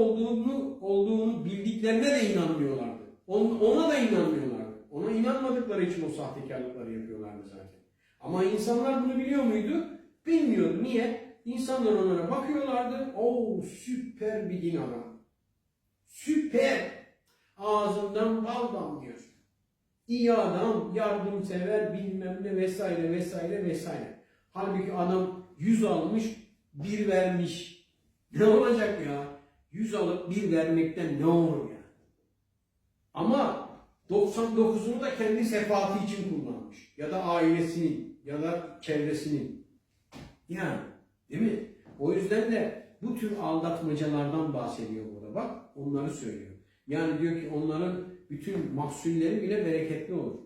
olduğunu olduğunu bildiklerine de inanmıyorlardı. On- Ona da inanmıyorlardı. Ona inanmadıkları için o sahtekarlıkları yapıyorlardı zaten. Ama insanlar bunu biliyor muydu? Bilmiyordu. Niye? İnsanlar onlara bakıyorlardı. Oo süper bir din adam. Süper. Ağzından bal damlıyor. İyi adam, yardımsever, bilmem ne vesaire vesaire vesaire. Halbuki adam yüz almış, bir vermiş. Ne olacak ya? Yüz alıp bir vermekten ne olur ya? Ama 99'unu da kendi sefatı için kullanmış. Ya da ailesinin ya da çevresinin. Yani değil mi? O yüzden de bu tür aldatmacalardan bahsediyor burada. Bak onları söylüyor. Yani diyor ki onların bütün mahsulleri bile bereketli olur.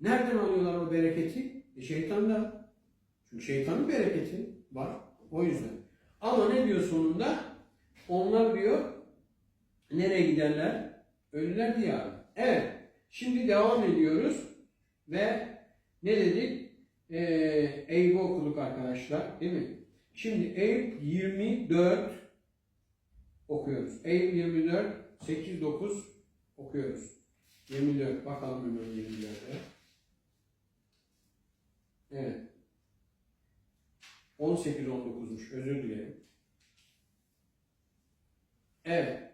Nereden alıyorlar o bereketi? E şeytandan. Çünkü şeytanın bereketi var. O yüzden. Ama ne diyor sonunda? Onlar diyor nereye giderler? Ölüler diyarı. Evet. Şimdi devam ediyoruz. Ve ne dedik? Ee, Eyüp'ü okuduk arkadaşlar. Değil mi? Şimdi Eyüp 24 okuyoruz. Eyüp 24 8 9 okuyoruz. 24 bakalım hemen 24'e. Evet. 18 19'muş. Özür dilerim. Evet.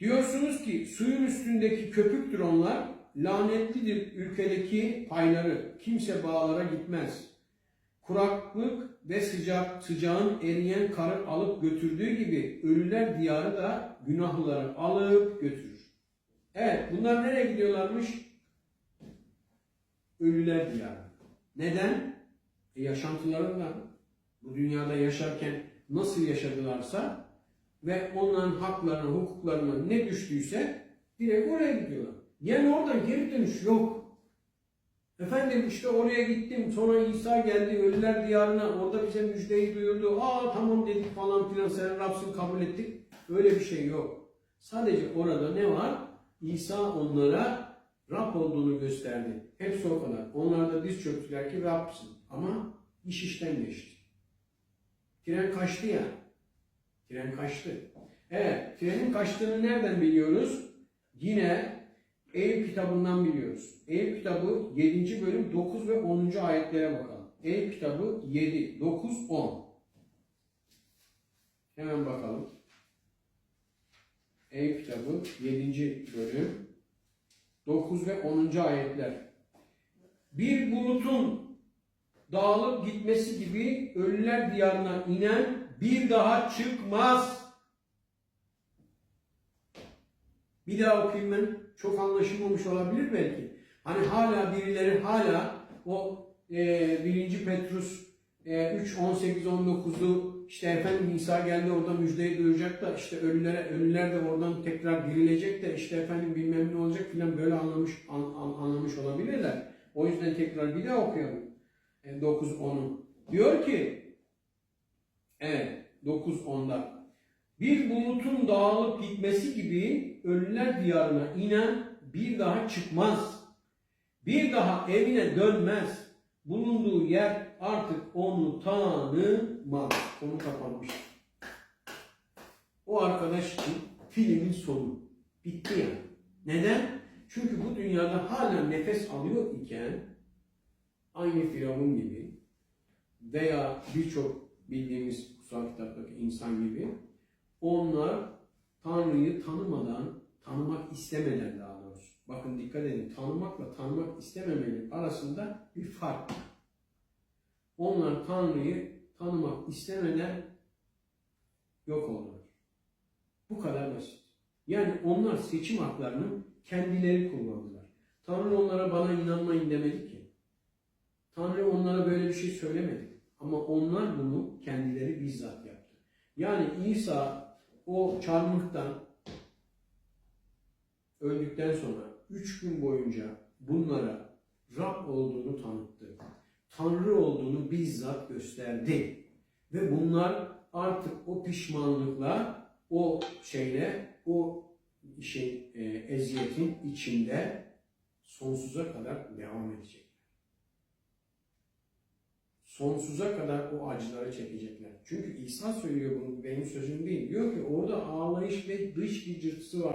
Diyorsunuz ki suyun üstündeki köpüktür onlar, lanetlidir ülkedeki payları, kimse bağlara gitmez. Kuraklık ve sıcak, sıcağın eriyen karı alıp götürdüğü gibi ölüler diyarı da günahları alıp götürür. Evet, bunlar nereye gidiyorlarmış? Ölüler diyarı. Neden? E yaşantılarından. Bu dünyada yaşarken nasıl yaşadılarsa ve onların haklarına, hukuklarına ne düştüyse direkt oraya gidiyorlar. Yani oradan geri dönüş yok. Efendim işte oraya gittim sonra İsa geldi ölüler diyarına orada bize müjdeyi duyurdu. Aa tamam dedik falan filan sen Rabsın kabul ettik. Öyle bir şey yok. Sadece orada ne var? İsa onlara Rab olduğunu gösterdi. Hepsi o kadar. Onlar da diz çöktüler ki Rab'sın. Ama iş işten geçti. Tren kaçtı ya. Tren kaçtı. Evet, trenin kaçtığını nereden biliyoruz? Yine Eyüp kitabından biliyoruz. Eyüp kitabı 7. bölüm 9 ve 10. ayetlere bakalım. Eyüp kitabı 7, 9, 10. Hemen bakalım. Eyüp kitabı 7. bölüm 9 ve 10. ayetler. Bir bulutun dağılıp gitmesi gibi ölüler diyarına inen bir daha çıkmaz. Bir daha okuyayım ben. Çok anlaşılmamış olabilir belki. Hani hala birileri hala o e, 1. Petrus e, 3, 18, 19'u işte efendim İsa geldi orada müjdeyi duyacak da işte ölülere, ölüler de oradan tekrar dirilecek de işte efendim bilmem ne olacak filan böyle anlamış an, an, anlamış olabilirler. O yüzden tekrar bir daha okuyalım. E, 9, 10'u. Diyor ki Evet 9-10'da. Bir bulutun dağılıp gitmesi gibi ölüler diyarına inen bir daha çıkmaz. Bir daha evine dönmez. Bulunduğu yer artık onu tanımaz. Konu kapanmış. O arkadaş için filmin sonu. Bitti yani. Neden? Çünkü bu dünyada hala nefes alıyor iken aynı Firavun gibi veya birçok bildiğimiz kutsal kitaptaki insan gibi onlar Tanrı'yı tanımadan, tanımak istemeden daha doğrusu. Bakın dikkat edin, tanımakla tanımak istememenin arasında bir fark var. Onlar Tanrı'yı tanımak istemeden yok oldular. Bu kadar basit. Yani onlar seçim haklarını kendileri kullandılar. Tanrı onlara bana inanmayın demedi ki. Tanrı onlara böyle bir şey söylemedi. Ama onlar bunu kendileri bizzat yaptı. Yani İsa o çarmıhtan öldükten sonra üç gün boyunca bunlara Rab olduğunu tanıttı. Tanrı olduğunu bizzat gösterdi. Ve bunlar artık o pişmanlıkla, o şeyle, o şey e, eziyetin içinde sonsuza kadar devam edecek sonsuza kadar o acıları çekecekler. Çünkü İsa söylüyor bunu benim sözüm değil. Diyor ki orada ağlayış ve dış bir var.